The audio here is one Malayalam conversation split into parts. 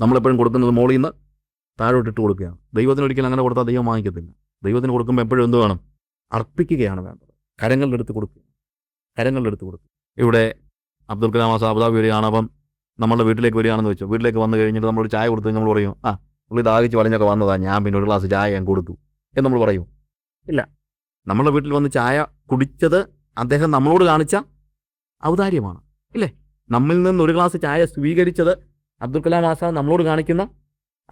നമ്മളെപ്പോഴും കൊടുക്കുന്നത് മോളിൽ നിന്ന് താഴോട്ടിട്ട് കൊടുക്കുകയാണ്. ദൈവത്തിന് ഒരിക്കലും അങ്ങനെ കൊടുത്താൽ ദൈവം വാങ്ങിക്കത്തില്ല. ദൈവത്തിന് കൊടുക്കുമ്പോൾ എപ്പോഴും എന്ത് വേണം? അർപ്പിക്കുകയാണ് വേണ്ടത്. കരങ്ങളുടെ അടുത്ത് കൊടുക്കുക. കരങ്ങളുടെ അടുത്ത് കൊടുക്കുക. ഇവിടെ അബ്ദുൽ കലാം ആസാദ് അബുദാബി വരികയാണ്. അപ്പം നമ്മളുടെ വീട്ടിലേക്ക് വരികയാണെന്ന് വെച്ചു. വീട്ടിലേക്ക് വന്നു കഴിഞ്ഞിട്ട് നമ്മളൊരു ചായ കൊടുത്ത് നമ്മൾ പറയും ആ പുള്ളി ദാഹിച്ച് വളഞ്ഞൊക്കെ വന്നതാണ് ഞാൻ പിന്നെ ഒരു ഗ്ലാസ് ചായ ഞാൻ കൊടുത്തു. എന്ന് നമ്മൾ പറയും. ഇല്ല. നമ്മളുടെ വീട്ടിൽ വന്ന് ചായ കുടിച്ചത് അദ്ദേഹം നമ്മളോട് കാണിച്ച ഔദാര്യമാണ്. ഇല്ലേ? നമ്മിൽ നിന്ന് ഒരു ഗ്ലാസ് ചായ സ്വീകരിച്ചത് അബ്ദുൽ കലാം ആസാദ് നമ്മളോട് കാണിക്കുന്ന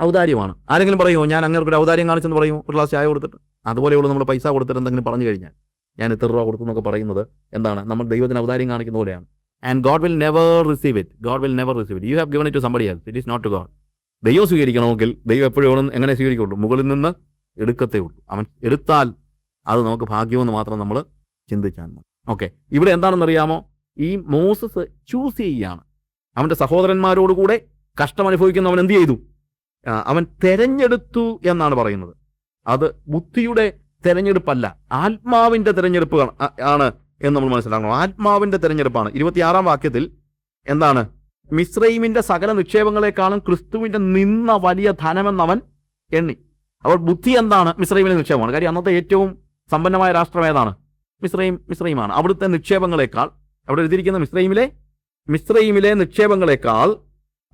ഔദാര്യമാണ്. ആരെങ്കിലും പറയുമോ ഞാൻ അങ്ങനെ ഒരു ഔദാര്യം കാണിച്ചെന്ന് പറയും ഒരു ഗ്ലാസ് ചായ കൊടുത്തിട്ട്? അതുപോലെയുള്ള നമ്മൾ പൈസ കൊടുത്തിട്ട് എന്തെങ്കിലും പറഞ്ഞു കഴിഞ്ഞാൽ. ഞാൻ ഇത്ര രൂപ കൊടുത്തു എന്നൊക്കെ പറയുന്നത് എന്താണ്? നമ്മൾ ദൈവത്തിന് ഔദാര്യം കാണിക്കുന്ന പോലെയാണ്. And God will never receive it God will never receive it you have given it to somebody else it is not to God ദൈവം സ്വീകരിക്കണമെങ്കിൽ ദൈവം എപ്പോഴും എങ്ങനെ സ്വീകരിക്കുള്ളൂ? മുകളിൽ നിന്ന് എടുക്കത്തേ ഉള്ളൂ. അവൻ എടുത്താൽ അത് നമുക്ക് ഭാഗ്യമെന്ന് മാത്രം നമ്മൾ ചിന്തിച്ചാൽ മതി. ഓക്കെ ഇവിടെ എന്താണെന്നറിയാമോ? ഈ മോസസ് ചൂസ് ചെയ്യുകയാണ്. അവന്റെ സഹോദരന്മാരോട് കൂടെ കഷ്ടം അനുഭവിക്കുന്നവൻ എന്ത് ചെയ്തു? അവൻ തെരഞ്ഞെടുത്തു എന്നാണ് പറയുന്നത്. അത് ബുദ്ധിയുടെ തെരഞ്ഞെടുപ്പല്ല ആത്മാവിന്റെ തെരഞ്ഞെടുപ്പ് ആണ്- എന്ന് നമ്മൾ മനസ്സിലാക്കണം. ആത്മാവിന്റെ തെരഞ്ഞെടുപ്പാണ്. ഇരുപത്തിയാറാം വാക്യത്തിൽ എന്താണ്? മിശ്രൈമിന്റെ സകല നിക്ഷേപങ്ങളെക്കാളും ക്രിസ്തുവിന്റെ നിന്ന വലിയ ധനമെന്നവൻ എണ്ണി. അപ്പോൾ ബുദ്ധി എന്താണ് മിശ്രൈമിന്റെ നിക്ഷേപമാണ്? കാര്യം അന്നത്തെ ഏറ്റവും സമ്പന്നമായ രാഷ്ട്രം ഏതാണ്? മിശ്രൈം മിശ്രൈമാണ് അവിടുത്തെ നിക്ഷേപങ്ങളെക്കാൾ അവിടെ എഴുതിയിരിക്കുന്ന മിശ്രൈമിലെ മിശ്രൈമിലെ നിക്ഷേപങ്ങളെക്കാൾ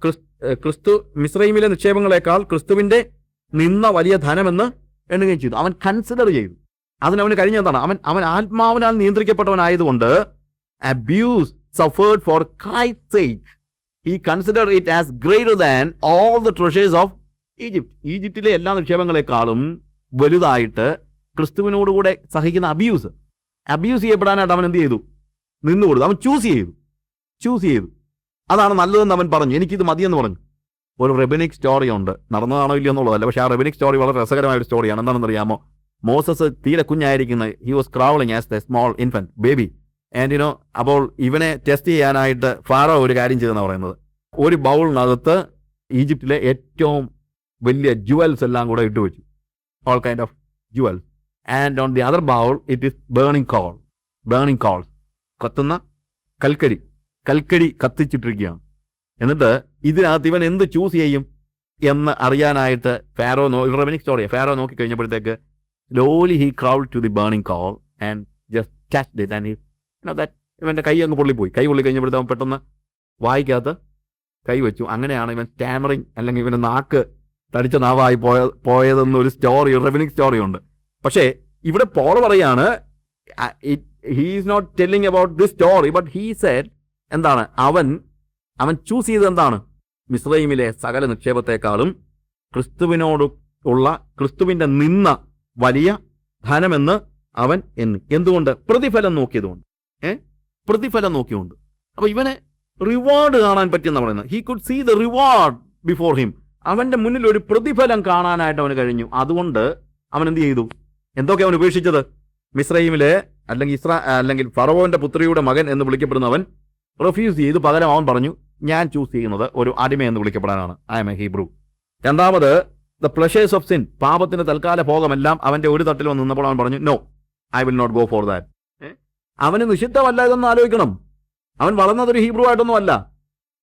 ക്രിസ്- ഏഹ് ക്രിസ്തു മിശ്രൈമിലെ നിക്ഷേപങ്ങളെക്കാൾ ക്രിസ്തുവിന്റെ നിന്ന വലിയ ധനമെന്ന് എണ്ണുകയും ചെയ്തു. അവൻ കൺസിഡർ ചെയ്തു. അതിനവന് കഴിഞ്ഞതാണ് അവൻ അവൻ ആത്മാവിനാൽ നിയന്ത്രിക്കപ്പെട്ടവനായതുകൊണ്ട് അബ്യൂസ് സഫേർഡ് ഫോർ ക്രൈസ്റ്റ് ഈ consider it as greater than all the treasures of Egypt ഈജിപ്തിലെ എല്ലാ നിക്ഷേപങ്ങളെക്കാളും വലുതായിട്ട് ക്രിസ്തുവിനോടുകൂടെ സഹിക്കുന്ന അബ്യൂസ് അബ്യൂസ് ചെയ്യപ്പെടാനായിട്ട് അവൻ എന്ത് ചെയ്തു? നിന്നുകൊടുത്തു. അവൻ ചൂസ് ചെയ്തു. ചൂസ് ചെയ്തു. അതാണ് നല്ലതെന്ന് അവൻ പറഞ്ഞു. എനിക്കിത് മതിയെന്ന് പറഞ്ഞു. ഒരു റെബനിക് സ്റ്റോറി ഉണ്ട്. നടന്നതാണോ ഇല്ലയോ എന്നുള്ളതല്ല. പക്ഷേ ആ റെബനിക് സ്റ്റോറി വളരെ രസകരമായ ഒരു സ്റ്റോറിയാണ് എന്താണെന്ന് അറിയാമോ മോസസ് തീരെ കുഞ്ഞായിരിക്കുന്ന he was crawling as the small infant baby and you know അപ്പോൾ ഇവനെ ടെസ്റ്റ് ചെയ്യാനായിട്ട് ഫാറോ ഒരു കാര്യം ചെയ്തെന്ന് പറയുന്നത്. ഒരു ബൗളിനകത്ത് ഈജിപ്തിലെ ഏറ്റവും വലിയ ജുവൽസ് എല്ലാം കൂടെ ഇട്ട് വെച്ചു. All kind of jewels and on the other bowl it is burning coal burning coal കത്തുന്ന കൽക്കരി. കൽക്കരി കത്തിച്ചിട്ടിരിക്കുകയാണ്. എന്നിട്ട് ഇതിനകത്ത് ഇവൻ എന്ത് ചൂസ് ചെയ്യും എന്ന് അറിയാനായിട്ട് ഫാരോ നോ റെവനിക് സ്റ്റോറി ഫാരോ നോക്കി കഴിഞ്ഞപ്പോഴത്തേക്ക് lowly he crawl to the burning coal and just touch it and that ഇവന്റെ കൈ അങ്ങ് പൊള്ളിപ്പോയി. കൈ പൊള്ളി കഴിഞ്ഞപ്പോഴത്തെ അവൻ പെട്ടെന്ന് വായിക്കകത്ത് കൈ വെച്ചു. അങ്ങനെയാണ് ഇവൻ സ്റ്റാമറിങ് അല്ലെങ്കിൽ ഇവന്റെ നാക്ക് തടിച്ച നാവായി പോയ പോയതെന്നൊരു സ്റ്റോറി റെവനിക് സ്റ്റോറി ഉണ്ട്. പക്ഷേ ഇവിടെ പോൾ പറയാണ് he is not telling about this story but he said എന്താണ്? അവൻ അവൻ ചൂസ് ചെയ്തത് എന്താണ്? മിസ്രൈമിലെ സകല നിക്ഷേപത്തെക്കാളും ക്രിസ്തുവിനോട് ഉള്ള ക്രിസ്തുവിന്റെ നിന്ന വലിയ ധനമെന്ന് അവൻ എണ്ണി എന്തുകൊണ്ട്? പ്രതിഫലം നോക്കിയതുകൊണ്ട്. ഏ? പ്രതിഫലം നോക്കിയുകൊണ്ട് അപ്പൊ ഇവനെ റിവാർഡ് കാണാൻ പറ്റിയെന്ന് പറയുന്നത്. He could see the reward before him അവന്റെ മുന്നിൽ ഒരു പ്രതിഫലം കാണാനായിട്ട് അവന് കഴിഞ്ഞു. അതുകൊണ്ട് അവൻ എന്ത് ചെയ്തു? എന്തൊക്കെ അവൻ ഉപേക്ഷിച്ചത്? മിസ്രൈമിലെ അല്ലെങ്കിൽ ഇസ്രാ അല്ലെങ്കിൽ ഫറവോന്റെ പുത്രിയുടെ മകൻ എന്ന് വിളിക്കപ്പെടുന്നവൻ റിഫ്യൂസ് ചെയ്തു പകരം അവൻ പറഞ്ഞു ഞാൻ ചൂസ് ചെയ്യുന്നത് ഒരു അടിമ എന്ന് വിളിക്കപ്പെടാനാണ്. ഐ എം എ ഹീബ്രു രണ്ടാമത് ദ പ്ലഷേഴ്സ് ഓഫ് സിൻ പാപത്തിന്റെ തൽക്കാല ഭോഗമെല്ലാം അവന്റെ ഒരു തട്ടിൽ വന്ന് നിന്നപ്പോൾ അവൻ പറഞ്ഞു no I will not go for that അവന് നിഷിദ്ധമല്ല ഇതൊന്ന് ആലോചിക്കണം. അവൻ വളർന്നത് ഒരു ഹീബ്രു ആയിട്ടൊന്നും അല്ല.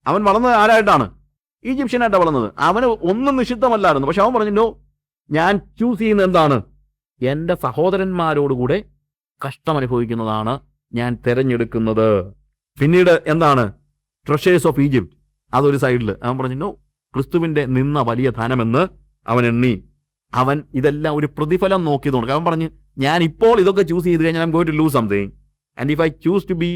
അവൻ വളർന്നത് ആരായിട്ടാണ്? ഈജിപ്ഷ്യനായിട്ടാണ് വളർന്നത്. അവന് ഒന്നും നിഷിദ്ധമല്ലായിരുന്നു. പക്ഷെ അവൻ പറഞ്ഞു നോ ഞാൻ ചൂസ് ചെയ്യുന്നത് എന്താണ്? എന്റെ സഹോദരന്മാരോടുകൂടെ കഷ്ടമനുഭവിക്കുന്നതാണ് ഞാൻ തിരഞ്ഞെടുക്കുന്നത്. പിന്നീട് എന്താണ്? ട്രഷേഴ്സ് ഓഫ് ഈജിപ്റ്റ് അതൊരു സൈഡിൽ അവൻ പറഞ്ഞു നോ ക്രിസ്തുവിന്റെ നിന്ന വലിയ ധനമെന്ന് അവൻ എണ്ണി. അവൻ ഇതെല്ലാം ഒരു പ്രതിഫലം നോക്കിയതുകൊണ്ട് അവൻ പറഞ്ഞു ഞാൻ ഇപ്പോൾ ഇതൊക്കെ ചൂസ് ചെയ്ത് കഴിഞ്ഞാൽ I'm to lose something and if I choose to be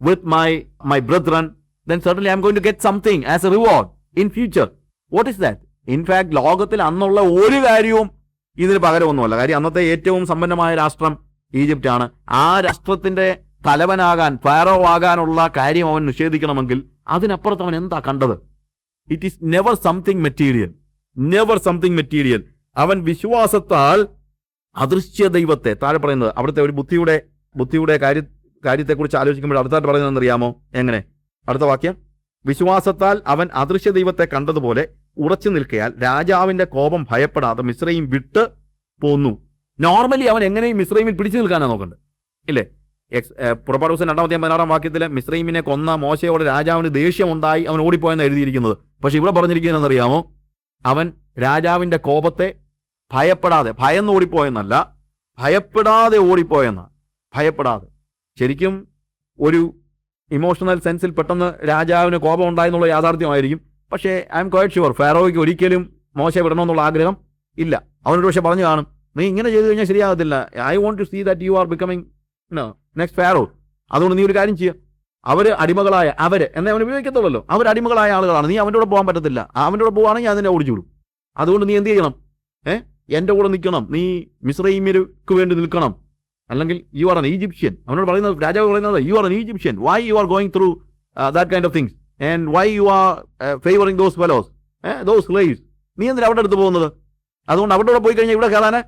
with my my brethren then certainly I'm going to get something as a reward in future what is that in fact ലോകത്തിൽ അന്നുള്ള ഒരു കാര്യവും ഇതിന് പകരമൊന്നുമല്ല. കാര്യം അന്നത്തെ ഏറ്റവും സമ്പന്നമായ രാഷ്ട്രം ഈജിപ്റ്റാണ്. ആ രാഷ്ട്രത്തിന്റെ തലവനാകാൻ ഫാറോ ആകാനുള്ള കാര്യം അവൻ നിഷേധിക്കണമെങ്കിൽ അതിനപ്പുറത്ത് അവൻ എന്താ കണ്ടത്? It is never something material never something material അവൻ വിശ്വാസത്താൽ അദൃശ്യ ദൈവത്തെ താഴെ പറയുന്നത് അവിടുത്തെ ഒരു ബുദ്ധിയുടെ ബുദ്ധിയുടെ കാര്യ കാര്യത്തെക്കുറിച്ച് ആലോചിക്കുമ്പോൾ അടുത്തായിട്ട് പറയുന്നത് അറിയാമോ എങ്ങനെ? അടുത്ത വാക്യം. വിശ്വാസത്താൽ അവൻ അദൃശ്യ ദൈവത്തെ കണ്ടതുപോലെ ഉറച്ചു നിൽക്കയാൽ രാജാവിന്റെ കോപം ഭയപ്പെടാതെ മിശ്രയും വിട്ട് പോന്നു. നോർമലി അവൻ എങ്ങനെയും മിശ്രയും പിടിച്ചു നിൽക്കാനാണ് നോക്കണ്ടത്. ഇല്ലേ? എക്സ് പുറപ്പാട് ദിവസം രണ്ടാമത്തെ പതിനാറാം വാക്യത്തിൽ മിസ്രൈമിനെ കൊന്ന മോശയോട് രാജാവിന് ദേഷ്യമുണ്ടായി അവൻ ഓടിപ്പോയെന്ന് എഴുതിയിരിക്കുന്നത്. പക്ഷെ ഇവിടെ പറഞ്ഞിരിക്കുന്നത് അറിയാമോ അവൻ രാജാവിന്റെ കോപത്തെ ഭയപ്പെടാതെ ഭയന്ന് ഓടിപ്പോയെന്നല്ല ഭയപ്പെടാതെ ഓടിപ്പോയെന്ന ഭയപ്പെടാതെ. ശരിക്കും ഒരു ഇമോഷണൽ സെൻസിൽ പെട്ടെന്ന് രാജാവിന് കോപം ഉണ്ടായെന്നുള്ള യാഥാർത്ഥ്യമായിരിക്കും. പക്ഷേ ഐ എം ക്വൈറ്റ് ഷുവർ ഫാറോയ്ക്ക് ഒരിക്കലും മോശ വിടണമെന്നുള്ള ആഗ്രഹം ഇല്ല. അവനൊരു പക്ഷെ പറഞ്ഞു കാണും നീ ഇങ്ങനെ ചെയ്തു കഴിഞ്ഞാൽ ശരിയാകത്തില്ല. I want to see that you are becoming next Pharaoh അതുകൊണ്ട് നീ ഒരു കാര്യം ചെയ്യുക അവർ അടിമകളായ അവർ എന്നെ അവൻ ഉപയോഗിക്കത്തുള്ളല്ലോ. അവർ അടിമകളായ ആളുകളാണ്. നീ അവന്റെ കൂടെ പോകാൻ പറ്റത്തില്ല. അവന്റെ കൂടെ പോവാണെങ്കിൽ അതിനെ ഓടിച്ചു വിടും. അതുകൊണ്ട് നീ എന്ത് ചെയ്യണം? ഏ? എന്റെ കൂടെ നിൽക്കണം. നീ മിശ്രൈമ്യർക്ക് വേണ്ടി നിൽക്കണം. അല്ലെങ്കിൽ യു ആർ എൻ ഈജിപ്ഷ്യൻ അവനോട് പറയുന്നത് രാജാവ് പറയുന്നത് you are an Egyptian why you are going through that kind of things and why you are favouring those fellows those slaves നീ എന്തിനാ അവിടെ അടുത്ത് പോകുന്നത്? അതുകൊണ്ട് അവിടെ പോയി കഴിഞ്ഞാൽ ഇവിടെ കയറാനേ?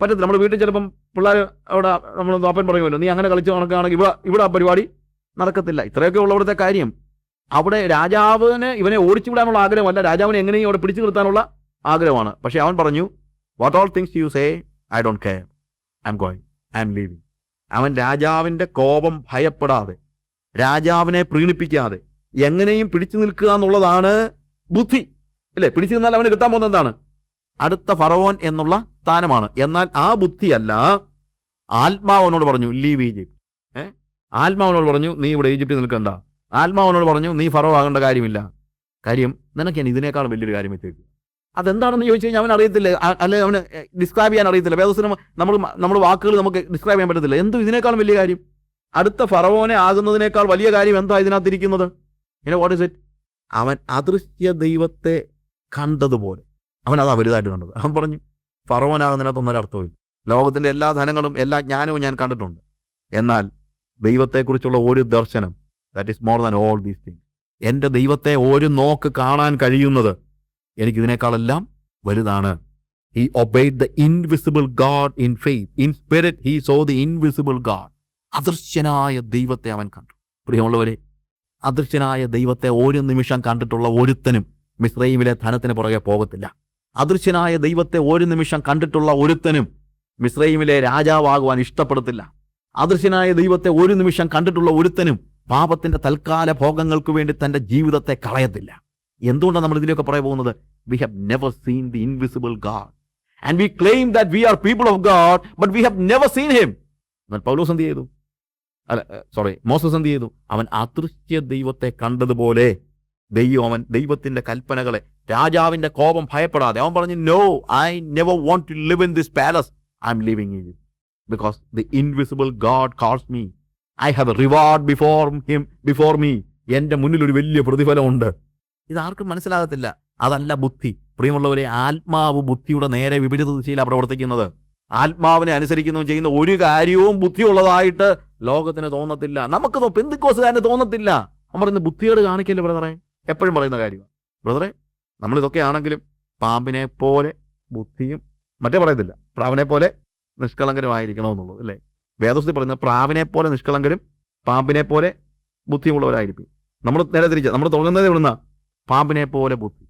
പറ്റത്തില്ല. നമ്മൾ വീട്ടിൽ ചിലപ്പം പിള്ളേർ അവിടെ നമ്മൾ അപ്പൻ പറയുമല്ലോ നീ അങ്ങനെ കളിച്ച് നടക്കുകയാണെങ്കിൽ ഇവിടെ ഇവിടെ ആ പരിപാടി നടക്കത്തില്ല. ഇത്രയൊക്കെ ഉള്ളവിടുത്തെ കാര്യം. അവിടെ രാജാവിന് ഇവനെ ഓടിച്ചു വിടാനുള്ള ആഗ്രഹമല്ല. രാജാവിനെ എങ്ങനെയും അവിടെ പിടിച്ചു നിർത്താനുള്ള ആഗ്രഹമാണ്. പക്ഷേ അവൻ പറഞ്ഞു what all things you say I don't care I'm going I'm leaving അവൻ രാജാവിന്റെ കോപം ഭയപ്പെടാതെ രാജാവിനെ പ്രീണിപ്പിക്കാതെ എങ്ങനെയും പിടിച്ചു നിൽക്കുക എന്നുള്ളതാണ് ബുദ്ധി. അല്ലേ പിടിച്ചു നിന്നാൽ അവന് കിട്ടാൻ പോകുന്നത് എന്താണ്? അടുത്ത ഫറവോൻ എന്നുള്ള സ്ഥാനമാണ് എന്നാൽ ആ ബുദ്ധിയല്ല. ആത്മാവനോട് പറഞ്ഞു ലീവ് ഈജിപ്റ്റ് ഏ? ആത്മാവനോട് പറഞ്ഞു നീ ഇവിടെ ഈജിപ്തിൽ നിൽക്കണ്ട. ആത്മാവനോട് പറഞ്ഞു നീ ഫറോ ആകേണ്ട കാര്യമില്ല. കാര്യം നിനക്ക് ഞാൻ ഇതിനേക്കാൾ വലിയൊരു കാര്യം വെച്ചേക്കും. അതെന്താണെന്ന് ചോദിച്ചു കഴിഞ്ഞാൽ അവൻ അറിയത്തില്ല. അല്ലെ അവന് ഡിസ്ക്രൈബ് ചെയ്യാൻ അറിയത്തില്ല. വേദസിനും നമ്മൾ നമ്മൾ വാക്കുകൾ നമുക്ക് ഡിസ്ക്രൈബ് ചെയ്യാൻ പറ്റത്തില്ല. എന്തും ഇതിനേക്കാളും വലിയ കാര്യം? അടുത്ത ഫറവോനെ ആകുന്നതിനേക്കാൾ വലിയ കാര്യം എന്താ ഇതിനകത്തിരിക്കുന്നത്? ഇങ്ങനെ വാട്ട് ഇസ് ഇറ്റ് അവൻ അദൃശ്യ ദൈവത്തെ കണ്ടതുപോലെ. അവൻ അതാ വലുതായിട്ട് കണ്ടത്. അവൻ പറഞ്ഞു ഫറവോനാകുന്നതിനകത്തൊന്നും ഒരർത്ഥമില്ല ലോകത്തിന്റെ എല്ലാ ധനങ്ങളും എല്ലാ ജ്ഞാനവും ഞാൻ കണ്ടിട്ടുണ്ട്. എന്നാൽ ദൈവത്തെക്കുറിച്ചുള്ള ഒരു ദർശനം that is more than all these things എന്റെ ദൈവത്തെ ഒരു നോക്ക് കാണാൻ കഴിയുന്നത് എനിക്കിതിനേക്കാളെല്ലാം വലുതാണ്. He obeyed the invisible God in faith in spirit he saw the invisible God അദൃശ്യനായ ദൈവത്തെ അവൻ കണ്ടു. പ്രിയമുള്ളവരെ അദൃശ്യനായ ദൈവത്തെ ഒരു നിമിഷം കണ്ടിട്ടുള്ള ഒരുത്തനും മിസ്രൈമിലെ ധനത്തിന് പുറകെ പോകത്തില്ല. അദൃശ്യനായ ദൈവത്തെ ഒരു നിമിഷം കണ്ടിട്ടുള്ള ഒരുത്തനും മിശ്രൈമിലെ രാജാവാകുവാൻ ഇഷ്ടപ്പെടത്തില്ല. അദൃശ്യനായ ദൈവത്തെ ഒരു നിമിഷം കണ്ടിട്ടുള്ള ഒരുത്തനും പാപത്തിന്റെ തൽക്കാല ഭോഗങ്ങൾക്ക് വേണ്ടി തന്റെ ജീവിതത്തെ കളയത്തില്ല. എന്തുകൊണ്ടാണ് നമ്മൾ ഇതിലൊക്കെ പറയാൻ പോകുന്നത്? We have never seen the invisible God and we claim that we are people of God but we have never seen him പൗലോസ് എന്ത് ചെയ്തു? അല്ല സോറി മോസസ് എന്ത് ചെയ്തു? അവൻ അദൃശ്യ ദൈവത്തെ കണ്ടതുപോലെ ദൈവം അവൻ ദൈവത്തിന്റെ കൽപ്പനകളെ രാജാവിന്റെ കോപം ഭയപ്പെടാതെ അവൻ പറഞ്ഞു no I never want to live in this palace I'm living in because the invisible God calls me I have a reward before him before me എന്റെ മുന്നിൽ ഒരു വലിയ പ്രതിഫലമുണ്ട്. ഇതാർക്കും മനസ്സിലാകത്തില്ല. അതല്ല ബുദ്ധി. പ്രിയമുള്ളവരെ ആത്മാവ് ബുദ്ധിയുടെ നേരെ വിപരീത ദിശയിലാണ് പ്രവർത്തിക്കുന്നത്. ആത്മാവിനെ അനുസരിക്കുന്നതും ചെയ്യുന്ന ഒരു കാര്യവും ബുദ്ധിയുള്ളതായിട്ട് ലോകത്തിന് തോന്നത്തില്ല. നമുക്ക് പെന്തിക്കോസുകാരന് തോന്നത്തില്ല. അവൻ പറയുന്നത് ബുദ്ധിയോട് കാണിക്കല്ലേ ബ്രദറെ? എപ്പോഴും പറയുന്ന കാര്യമാണ്. ബ്രദറെ നമ്മൾ ഇതൊക്കെ ആണെങ്കിലും പാമ്പിനെ പോലെ ബുദ്ധിയും മറ്റേ പറയത്തില്ല. പ്രാവിനെ പോലെ നിഷ്കളങ്കരമായിരിക്കണമെന്നുള്ളത് അല്ലേ? വേദോസ്തി പറയുന്ന പ്രാവിനെ പോലെ നിഷ്കളങ്കരും പാമ്പിനെ പോലെ ബുദ്ധിയുമുള്ളവരായിരിക്കും. നമ്മൾ നേരെ തിരിച്ച നമ്മൾ തുടങ്ങുന്നത് ഇവിടുന്ന പാമ്പിനെ പോലെ ബുദ്ധി.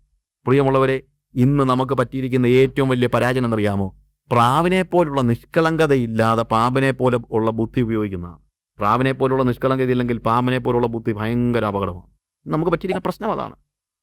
പ്രിയമുള്ളവരെ ഇന്ന് നമുക്ക് പറ്റിയിരിക്കുന്ന ഏറ്റവും വലിയ പരാജയം എന്നറിയാമോ? പ്രാവിനെ പോലുള്ള നിഷ്കളങ്കതയില്ലാതെ പാമ്പിനെ പോലെ ഉള്ള ബുദ്ധി ഉപയോഗിക്കുന്നതാണ്. പ്രാവിനെ പോലുള്ള നിഷ്കളങ്കത ഇല്ലെങ്കിൽ പാമ്പിനെ പോലുള്ള ബുദ്ധി ഭയങ്കര അപകടമാണ്. നമുക്ക് പറ്റിയിരിക്കുന്ന പ്രശ്നം അതാണ്.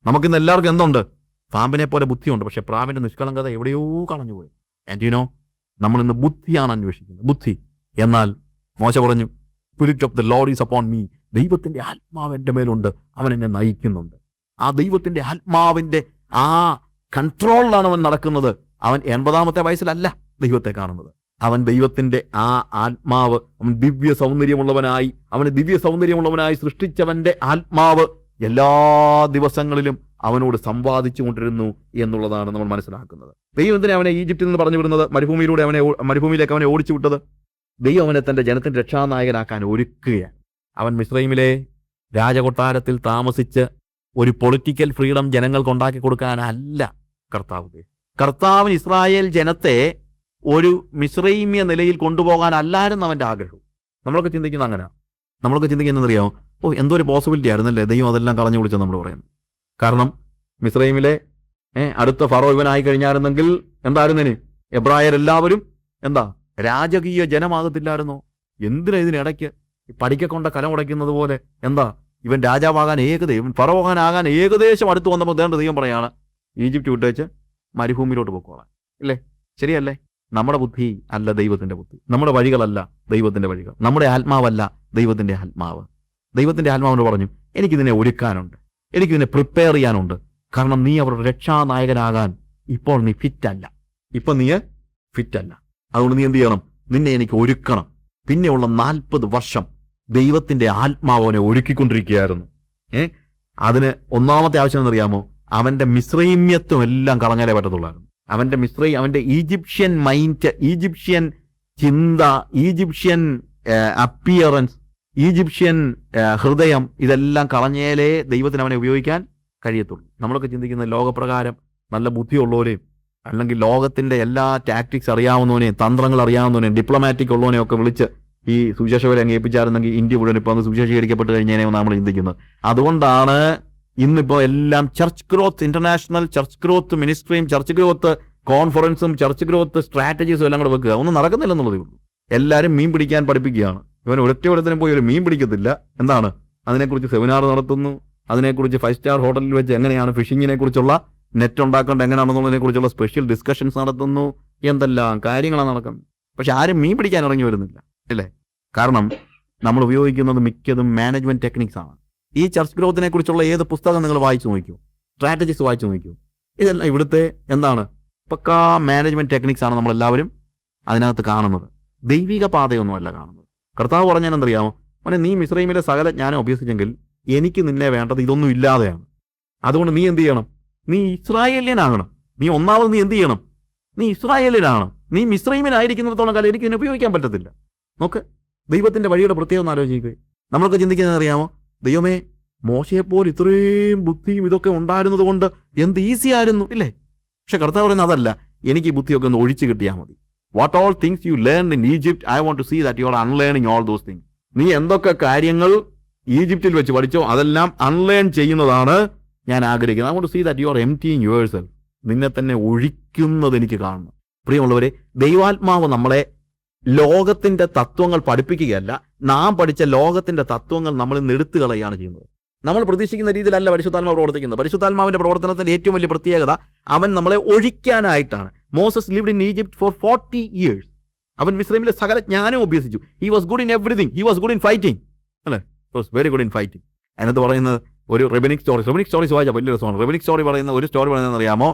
നമുക്കിന്ന് എല്ലാവർക്കും എന്തുണ്ട്? പാമ്പിനെ പോലെ ബുദ്ധിയുണ്ട്. പക്ഷെ പ്രാവിന്റെ നിഷ്കളങ്കത എവിടെയോ കളഞ്ഞുപോയി. ആൻഡ് യുനോ നമ്മൾ ഇന്ന് ബുദ്ധിയാണ് അന്വേഷിക്കുന്നത്. ബുദ്ധി. എന്നാൽ മോശ പറഞ്ഞു spirit of the Lord is upon me ദൈവത്തിന്റെ ആത്മാവ് എന്റെ മേലുണ്ട്. അവൻ എന്നെ നയിക്കുന്നുണ്ട്. ആ ദൈവത്തിന്റെ ആത്മാവിന്റെ ആ കൺട്രോളിലാണ് അവൻ നടക്കുന്നത്. അവൻ എൺപതാമത്തെ വയസ്സിലല്ല ദൈവത്തെ കാണുന്നത്. അവൻ ദൈവത്തിന്റെ ആ ആത്മാവ് അവൻ ദിവ്യ സൗന്ദര്യമുള്ളവനായി അവന് ദിവ്യ സൗന്ദര്യമുള്ളവനായി സൃഷ്ടിച്ചവന്റെ ആത്മാവ് എല്ലാ ദിവസങ്ങളിലും അവനോട് സംവാദിച്ചു കൊണ്ടിരുന്നു എന്നുള്ളതാണ് നമ്മൾ മനസ്സിലാക്കുന്നത്. ദൈവം എന്തിനാ അവനെ ഈജിപ്തിൽ നിന്ന് പറഞ്ഞു വിടുന്നത്? മരുഭൂമിയിലൂടെ അവനെ മരുഭൂമിയിലേക്ക് അവനെ ഓടിച്ചു വിട്ടത്? ദൈവം അവനെ തന്റെ ജനത്തിന്റെ രക്ഷാനായകനാക്കാൻ ഒരുക്കുകയാണ്. അവൻ മിശ്രൈമിലെ രാജകൊട്ടാരത്തിൽ താമസിച്ച് ഒരു പൊളിറ്റിക്കൽ ഫ്രീഡം ജനങ്ങൾക്ക് ഉണ്ടാക്കി കൊടുക്കാനല്ല കർത്താവ്. കർത്താവിന് ഇസ്രായേൽ ജനത്തെ ഒരു മിശ്രൈമ്യ നിലയിൽ കൊണ്ടുപോകാനല്ലായിരുന്നു അവന്റെ ആഗ്രഹം. നമ്മളൊക്കെ ചിന്തിക്കുന്ന അങ്ങനെ. നമ്മളൊക്കെ ചിന്തിക്കുന്നത് അറിയാമോ ഓ എന്തോ ഒരു പോസിബിലിറ്റി ആയിരുന്നല്ലേ ദൈവം അതെല്ലാം കളഞ്ഞു വിളിച്ചത് നമ്മൾ പറയുന്നത്? കാരണം മിസ്രൈമിലെ അടുത്ത ഫറോ ഇവനായി കഴിഞ്ഞായിരുന്നെങ്കിൽ എന്തായിരുന്നേന്? എബ്രായർ എല്ലാവരും എന്താ രാജകീയ ജനമാകത്തില്ലായിരുന്നോ? എന്തിനാ ഇതിനിടയ്ക്ക് ഈ പഠിക്ക കൊണ്ട കലം ഉടയ്ക്കുന്നത് പോലെ? എന്താ ഇവൻ രാജാവാകാൻ ഏകദേശം ഫറോഹാനാകാൻ ഏകദേശം അടുത്ത് വന്നപ്പോൾ ദേണ്ട ദൈവം പറയാണ് ഈജിപ്റ്റ് വിട്ടേച്ച് മരുഭൂമിയിലോട്ട് പൊക്കോളാം ഇല്ലേ? ശരിയല്ലേ? നമ്മുടെ ബുദ്ധി അല്ല ദൈവത്തിന്റെ ബുദ്ധി. നമ്മുടെ വഴികളല്ല ദൈവത്തിന്റെ വഴികൾ. നമ്മുടെ ആത്മാവല്ല ദൈവത്തിന്റെ ആത്മാവ്. ദൈവത്തിന്റെ ആത്മാവിനോട് പറഞ്ഞു എനിക്കിതിനെ ഒരുക്കാനുണ്ട്. എനിക്കിതിനെ പ്രിപ്പയർ ചെയ്യാനുണ്ട്. കാരണം നീ അവരുടെ രക്ഷാനായകനാകാൻ ഇപ്പോൾ നീ ഫിറ്റ് അല്ല. ഇപ്പൊ നീ ഫിറ്റ് അല്ല. അതുകൊണ്ട് നീ എന്ത് ചെയ്യണം? നിന്നെ എനിക്ക് ഒരുക്കണം. പിന്നെയുള്ള നാൽപ്പത് വർഷം ദൈവത്തിന്റെ ആത്മാവനെ ഒരുക്കിക്കൊണ്ടിരിക്കുകയായിരുന്നു. ഏ? അതിന് ഒന്നാമത്തെ ആവശ്യം എന്നറിയാമോ അവന്റെ മിശ്രൈമ്യത്വം എല്ലാം കളഞ്ഞാലേ പറ്റത്തുള്ളായിരുന്നു. അവന്റെ മിശ്രൈ അവന്റെ ഈജിപ്ഷ്യൻ മൈൻഡ് ഈജിപ്ഷ്യൻ ചിന്ത ഈജിപ്ഷ്യൻ അപ്പിയറൻസ് ഈജിപ്ഷ്യൻ ഹൃദയം ഇതെല്ലാം കളഞ്ഞേലേ ദൈവത്തിന് അവനെ ഉപയോഗിക്കാൻ കഴിയത്തുള്ളൂ. നമ്മളൊക്കെ ചിന്തിക്കുന്ന ലോകപ്രകാരം നല്ല ബുദ്ധിയുള്ളവരെയും അല്ലെങ്കിൽ ലോകത്തിന്റെ എല്ലാ ടാക്ടിക്സ് അറിയാവുന്നവനെയും തന്ത്രങ്ങൾ അറിയാവുന്നവനെയും ഡിപ്ലോമാറ്റിക് ഉള്ളവനെയും ഒക്കെ വിളിച്ച് ഈ സുവിശേഷവരെ അങ്ങ് ഏൽപ്പിച്ചായിരുന്നെങ്കിൽ ഇന്ത്യ മുഴുവൻ ഇപ്പോൾ അന്ന് സുവിശേഷീകരിക്കപ്പെട്ട് കഴിഞ്ഞേനെ നമ്മൾ ചിന്തിക്കുന്നത്. അതുകൊണ്ടാണ് ഇന്നിപ്പോൾ എല്ലാം church growth international church growth മിനിസ്ട്രിയും church growth കോൺഫറൻസും ചർച്ച് ഗ്രോത്ത് സ്ട്രാറ്റജീസും എല്ലാം കൂടെ വെക്കുക. ഒന്നും നടക്കുന്നില്ലെന്നുള്ളതേ ഉള്ളൂ. എല്ലാവരും മീൻ പിടിക്കാൻ പഠിപ്പിക്കുകയാണ്. ഇവൻ ഒരൊറ്റ ഇടത്തിനും പോയി ഒരു മീൻ പിടിക്കത്തില്ല. എന്താണ്? അതിനെക്കുറിച്ച് സെമിനാർ നടത്തുന്നു. അതിനെക്കുറിച്ച് ഫൈവ് സ്റ്റാർ ഹോട്ടലിൽ വെച്ച് എങ്ങനെയാണ് ഫിഷിങ്ങിനെ കുറിച്ചുള്ള നെറ്റ് ഉണ്ടാക്കേണ്ട എങ്ങനെയാണെന്നുള്ളതിനെ കുറിച്ചുള്ള സ്പെഷ്യൽ ഡിസ്കഷൻസ് നടത്തുന്നു. എന്തെല്ലാം കാര്യങ്ങളാണ് നടക്കുന്നത്. പക്ഷെ ആരും മീൻ പിടിക്കാൻ ഇറങ്ങി വരുന്നില്ല. അല്ലേ? കാരണം നമ്മൾ ഉപയോഗിക്കുന്നത് മിക്കതും മാനേജ്മെന്റ് ടെക്നിക്സ് ആണ്. ഈ ചർച്ച് ഗ്രോത്തിനെ കുറിച്ചുള്ള ഏത് പുസ്തകം നിങ്ങൾ വായിച്ചു നോക്കൂ? സ്ട്രാറ്റജീസ് വായിച്ചു നോക്കൂ. ഇതെല്ലാം ഇവിടുത്തെ എന്താണ്? പക്കാ മാനേജ്മെന്റ് ടെക്നിക്സ് ആണ് നമ്മളെല്ലാവരും അതിനകത്ത് കാണുന്നത്. ദൈവിക പാതയൊന്നുമല്ല കാണുന്നത്. കർത്താവ് പറഞ്ഞാൽ എന്തറിയാമോ മോനെ നീ മിശ്രൈമിലെ സകല ജ്ഞാനം അഭ്യസിച്ചെങ്കിൽ എനിക്ക് നിന്നെ വേണ്ടത് ഇതൊന്നും ഇല്ലാതെയാണ്. അതുകൊണ്ട് നീ എന്ത് ചെയ്യണം? നീ ഇസ്രായേലിയനാകണം. നീ ഒന്നാമത് നീ എന്ത് ചെയ്യണം? നീ ഇസ്രായേലിനാണ് നീ മിശ്രൈമിലായിരിക്കുന്നിടത്തോളം കാലം എനിക്ക് നിന്നെ ഉപയോഗിക്കാൻ പറ്റത്തില്ല. നോക്ക് ദൈവത്തിന്റെ വഴിയുടെ പ്രത്യേകം ഒന്ന് ആലോചിക്കുക നമ്മളൊക്കെ ചിന്തിക്കുന്നത് അറിയാമോ? ദൈവമേ മോശയെപ്പോലെ ഇത്രയും ബുദ്ധിയും ഇതൊക്കെ ഉണ്ടായിരുന്നത് കൊണ്ട് എന്ത് ഈസി ആയിരുന്നു ഇല്ലേ? പക്ഷെ കർത്താവ് പറയുന്നത് അതല്ല എനിക്ക് ബുദ്ധിയൊക്കെ ഒന്ന് ഒഴിച്ചു കിട്ടിയാൽ മതി. What all things you learn in Egypt I want to see that you are unlearning all those things നീ എന്തൊക്കെ കാര്യങ്ങൾ ഈജിപ്തിൽ വെച്ച് പഠിച്ചോ അതെല്ലാം അൺലേൺ ചെയ്യുന്നതാണ് ഞാൻ ആഗ്രഹിക്കുന്നത്. I want to see that you are emptying yourself നിന്നെ തന്നെ ഒഴിക്കുന്നത് എനിക്ക് കാണണം. പ്രിയമുള്ളവരെ ദൈവാത്മാവ് നമ്മളെ ലോകത്തിന്റെ തത്വങ്ങൾ പഠിപ്പിക്കുകയല്ല നാം പഠിച്ച ലോകത്തിന്റെ തത്വങ്ങൾ നമ്മൾ ഇന്ന് എടുത്തു കളയാണ് ചെയ്യുന്നത്. നമ്മൾ പ്രതീക്ഷിക്കുന്ന രീതിയിലല്ല പരിശുദ്ധാത്മാവ് പ്രവർത്തിക്കുന്നത്. പരിശുദ്ധാത്മാവിന്റെ പ്രവർത്തനത്തിന്റെ ഏറ്റവും വലിയ പ്രത്യേകത അവൻ നമ്മളെ ഒഴിക്കാനായിട്ടാണ്. Moses lived in Egypt for forty years അവൻ മിസ്ലിമിലെ സകല ജ്ഞാനം അഭ്യസിച്ചു. He was good in everything he was good in fighting അല്ലേ? Was very good in fighting അതിനകത്ത് പറയുന്നത് ഒരു റെബനിക് സ്റ്റോറി റെബനിക് സ്റ്റോറീസ് വായിച്ചാൽ വലിയ രസമാണ്. റെബനിക് സ്റ്റോറി പറയുന്ന ഒരു സ്റ്റോറി പറയുന്നത് അറിയാമോ?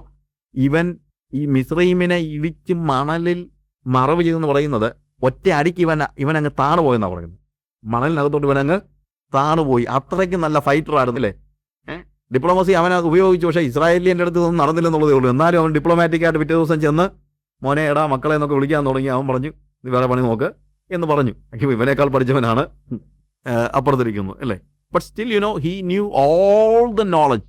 ഇവൻ ഈ മിസ്രൈമിനെ ഇടിച്ച് മണലിൽ മറവ് ചെയ്തെന്ന് പറയുന്നത് ഒറ്റ അടിക്ക് ഇവൻ ഇവൻ അങ്ങ് താണു പോയെന്നാണ് പറയുന്നത്. മണലിനകത്തോട്ട് ഇവൻ താണുപോയി. അത്രയ്ക്ക് നല്ല ഫൈറ്റർ ആയിരുന്നു അല്ലേ? ഡിപ്ലോമസി അവൻ ഉപയോഗിച്ചു. പക്ഷേ ഇസ്രായേലിന്റെ അടുത്ത് ഒന്നും നടന്നില്ലെന്നുള്ളതേ ഉള്ളൂ. എന്നാലും അവൻ ഡിപ്ലോമാറ്റിക് ആയിട്ട് പിറ്റേ ദിവസം ചെന്ന് മോനെ എടാ മക്കളെ എന്നൊക്കെ വിളിക്കാൻ തുടങ്ങി. അവൻ പറഞ്ഞു നീ വേറെ പണി നോക്ക് എന്ന് പറഞ്ഞു. ഇവനേക്കാൾ പഠിച്ചവനാണ് അപ്പുറത്തിരിക്കുന്നു അല്ലേ? But still you know he knew all the knowledge